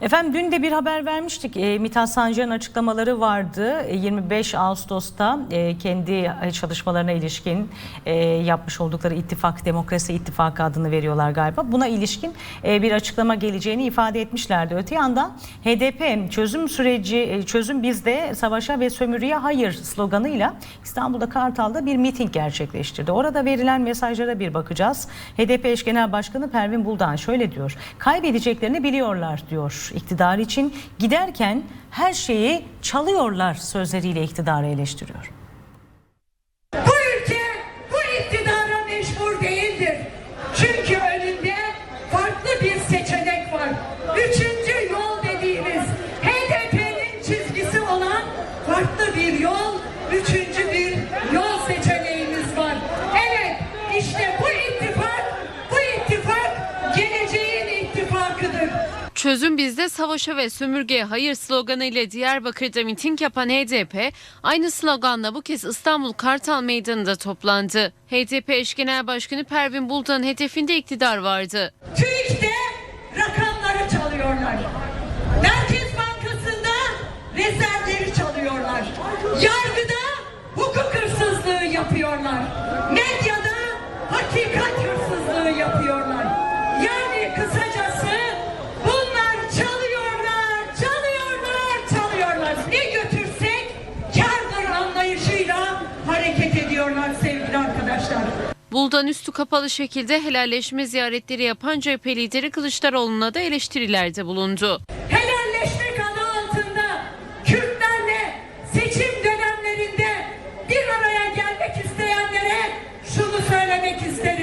Efendim dün de bir haber vermiştik. E, Mithat Sancar'ın açıklamaları vardı. E, 25 Ağustos'ta e, kendi çalışmalarına ilişkin e, yapmış oldukları ittifak, Demokrasi İttifakı adını veriyorlar galiba. Buna ilişkin e, bir açıklama geleceğini ifade etmişlerdi. Öte yandan HDP çözüm süreci, e, çözüm bizde savaşa ve sömürüye hayır sloganıyla İstanbul'da Kartal'da bir miting gerçekleştirdi. Orada verilen mesajlara bir bakacağız. HDP eş genel başkanı Pervin Buldan şöyle diyor. Kaybedeceklerini biliyorlar diyor iktidar için. Giderken her şeyi çalıyorlar sözleriyle iktidarı eleştiriyor. Bu ülke bu iktidara mecbur değildir. Çünkü önünde farklı bir seçenek Çözüm bizde savaşa ve sömürgeye hayır sloganı ile Diyarbakır'da miting yapan HDP aynı sloganla bu kez İstanbul Kartal Meydanı'nda toplandı. HDP eş genel başkanı Pervin Buldan'ın hedefinde iktidar vardı. TÜİK'te rakamları çalıyorlar. Merkez Bankası'nda rezervleri çalıyorlar. Yargıda hukuk hırsızlığı yapıyorlar. Medyada hakikat Buldan üstü kapalı şekilde helalleşme ziyaretleri yapan CHP lideri Kılıçdaroğlu'na da eleştirilerde bulundu. Helalleşmek adı altında Kürtlerle seçim dönemlerinde bir araya gelmek isteyenlere şunu söylemek isterim.